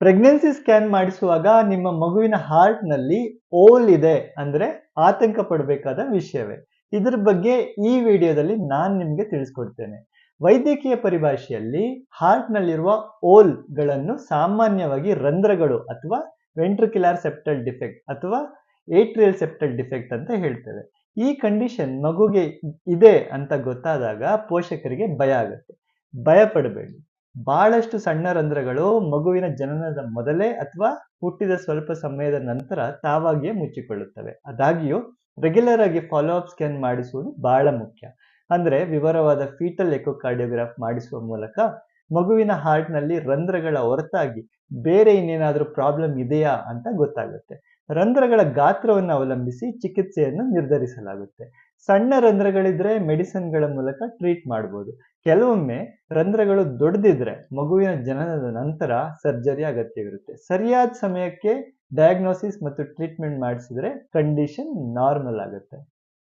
Pregnancy scan ಮಾಡಿಸುವಾಗ ನಿಮ್ಮ ಮಗುವಿನ ಹಾರ್ಟ್ನಲ್ಲಿ ಓಲ್ ಇದೆ ಅಂದ್ರೆ ಆತಂಕ ಪಡಬೇಕಾದ ವಿಷಯವೇ. ಇದ್ರ ಬಗ್ಗೆ ಈ ವಿಡಿಯೋದಲ್ಲಿ ನಾನು ನಿಮಗೆ ತಿಳಿಸ್ಕೊಡ್ತೇನೆ. ವೈದ್ಯಕೀಯ ಪರಿಭಾಷೆಯಲ್ಲಿ ಹಾರ್ಟ್ ನಲ್ಲಿರುವ ಓಲ್ಗಳನ್ನು ಸಾಮಾನ್ಯವಾಗಿ ರಂಧ್ರಗಳು ಅಥವಾ ವೆಂಟ್ರಿಕ್ಯುಲಾರ್ ಸೆಪ್ಟಲ್ ಡಿಫೆಕ್ಟ್ ಅಥವಾ ಏಟ್ರಿಯಲ್ ಸೆಪ್ಟಲ್ ಡಿಫೆಕ್ಟ್ ಅಂತ ಹೇಳ್ತೇವೆ. ಈ ಕಂಡೀಷನ್ ಮಗುಗೆ ಇದೆ ಅಂತ ಗೊತ್ತಾದಾಗ ಪೋಷಕರಿಗೆ ಭಯ ಆಗುತ್ತೆ. ಭಯ ಪಡಬೇಡಿ ಬಹಳಷ್ಟು ಸಣ್ಣ ರಂಧ್ರಗಳು ಮಗುವಿನ ಜನನದ ಮೊದಲೇ ಅಥವಾ ಹುಟ್ಟಿದ ಸ್ವಲ್ಪ ಸಮಯದ ನಂತರ ತಾವಾಗಿಯೇ ಮುಚ್ಚಿಕೊಳ್ಳುತ್ತವೆ. ಅದಾಗಿಯೂ ರೆಗ್ಯುಲರ್ ಆಗಿ ಫಾಲೋ ಅಪ್ ಸ್ಕ್ಯಾನ್ ಮಾಡಿಸುವುದು ಬಹಳ ಮುಖ್ಯ. ಅಂದ್ರೆ ವಿವರವಾದ ಫೀಟಲ್ ಎಕೋಕಾರ್ಡಿಯೋಗ್ರಾಫ್ ಮಾಡಿಸುವ ಮೂಲಕ ಮಗುವಿನ ಹಾರ್ಟ್ನಲ್ಲಿ ರಂಧ್ರಗಳ ಹೊರತಾಗಿ ಬೇರೆ ಇನ್ನೇನಾದರೂ ಪ್ರಾಬ್ಲಮ್ ಇದೆಯಾ ಅಂತ ಗೊತ್ತಾಗುತ್ತೆ. ರಂಧ್ರಗಳ ಗಾತ್ರವನ್ನು ಅವಲಂಬಿಸಿ ಚಿಕಿತ್ಸೆಯನ್ನು ನಿರ್ಧರಿಸಲಾಗುತ್ತೆ. ಸಣ್ಣ ರಂಧ್ರಗಳಿದ್ರೆ ಮೆಡಿಸಿನ್ಗಳ ಮೂಲಕ ಟ್ರೀಟ್ ಮಾಡ್ಬೋದು. ಕೆಲವೊಮ್ಮೆ ರಂಧ್ರಗಳು ದೊಡ್ಡದಿದ್ರೆ ಮಗುವಿನ ಜನನದ ನಂತರ ಸರ್ಜರಿ ಅಗತ್ಯವಿರುತ್ತೆ. ಸರಿಯಾದ ಸಮಯಕ್ಕೆ ಡಯಾಗ್ನೋಸಿಸ್ ಮತ್ತು ಟ್ರೀಟ್ಮೆಂಟ್ ಮಾಡಿಸಿದ್ರೆ ಕಂಡೀಷನ್ ನಾರ್ಮಲ್ ಆಗುತ್ತೆ.